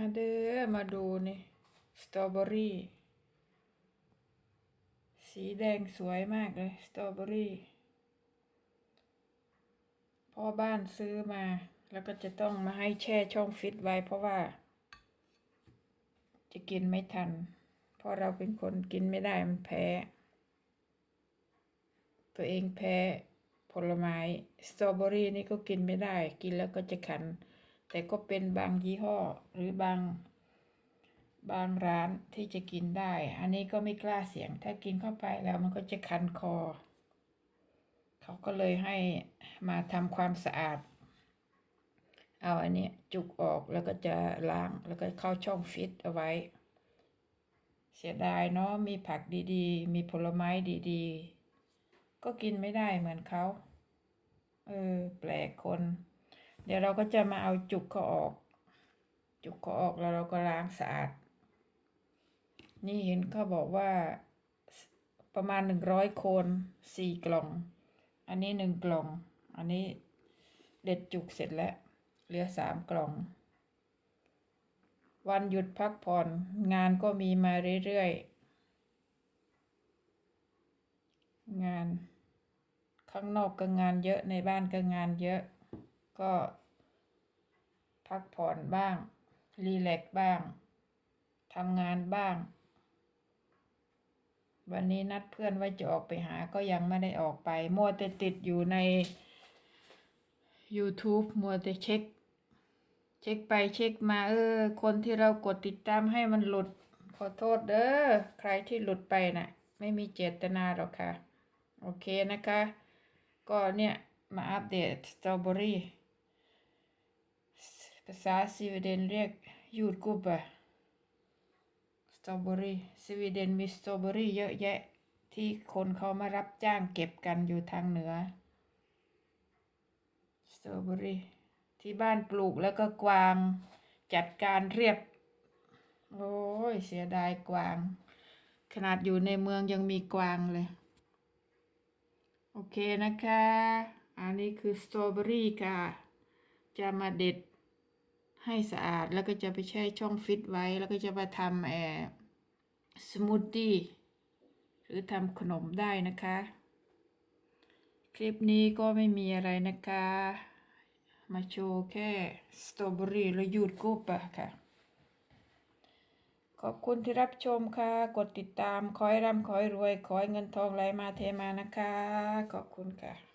มาเด้อมาดูนี่สตรอเบอรี่ สีแดงสวยมากเลยสตรอเบอรี่พ่อบ้านซื้อมา แล้วก็จะต้องมาให้แช่ช่องฟิตไว้เพราะว่า จะกินไม่ทัน เพราะเราเป็นคนกินไม่ได้มันแพ้ ตัวเองแพ้ผลไม้สตรอเบอรี่นี่ก็กินไม่ได้ กินแล้วก็จะขัน แต่ก็เป็นบางยี่ห้อหรือบาง บางร้านที่จะกินได้ อันนี้ก็ไม่กล้าเสี่ยง ถ้ากินเข้าไปแล้วมันก็จะคันคอ เขาก็เลยให้มาทำความสะอาด เอาอันนี้จุกออกแล้วก็จะล้างแล้วก็เข้าช่องฟิตเอาไว้ เสียดายเนาะมีผักดีๆ มีผลไม้ดีๆ ก็กินไม่ได้เหมือนเขา เออ แปลกคน เดี๋ยวเราก็จะมาเอาจุกเขาออก จุกเขาออกแล้วเราก็ล้างสะอาด นี่เห็นเขาบอกว่าประมาณหนึ่งร้อยโคนสี่กล่อง อันนี้หนึ่งกล่อง อันนี้เด็ดจุกเสร็จแล้ว เหลือสามกล่อง วันหยุดพักผ่อนงานก็มีมาเรื่อยๆ งานข้างนอกก็งานเยอะในบ้านก็งานเยอะ ก็ พักผ่อนบ้าง รีแลกซ์บ้างทำงานบ้าง วันนี้นัดเพื่อนว่าจะออกไปหาก็ยังไม่ได้ออกไป มัวแต่ติดอยู่ใน YouTube มัวแต่เช็ค เช็คไปเช็คมาเออ คนที่เรากดติดตามให้มันหลุด ขอโทษเด้อใครที่หลุดไปน่ะ ไม่มีเจตนาหรอกค่ะ โอเคนะคะ ก็เนี่ย มาอัปเดตสตรอเบอรี่ ภาษาสวีเดนเรียกยูดกุบะสตรอเบอรี่สวีเดนมีสตรอเบอรี่เยอะแยะที่คนเขามารับจ้างเก็บกันอยู่ทางเหนือ สตรอเบอรี่ที่บ้านปลูกแล้วก็กวางจัดการเรียบ โอ้ย เสียดายกวาง ขนาดอยู่ในเมืองยังมีกวางเลย โอเคนะคะ อันนี้คือสตรอเบอรี่ค่ะ จะมาเด็ด ให้สะอาดแล้วก็จะไปแช่ช่องฟิตไว้ แล้วก็จะมาทำแอสมูทตี้หรือทำขนมได้นะคะ คลิปนี้ก็ไม่มีอะไรนะคะ มาโชว์แค่สตรอเบอรี่และยูดกุบะค่ะ ขอบคุณที่รับชมค่ะ กดติดตาม ขอให้ร่ำขอให้รวย ขอให้เงินทองไหลมาเทมานะคะ ขอบคุณค่ะ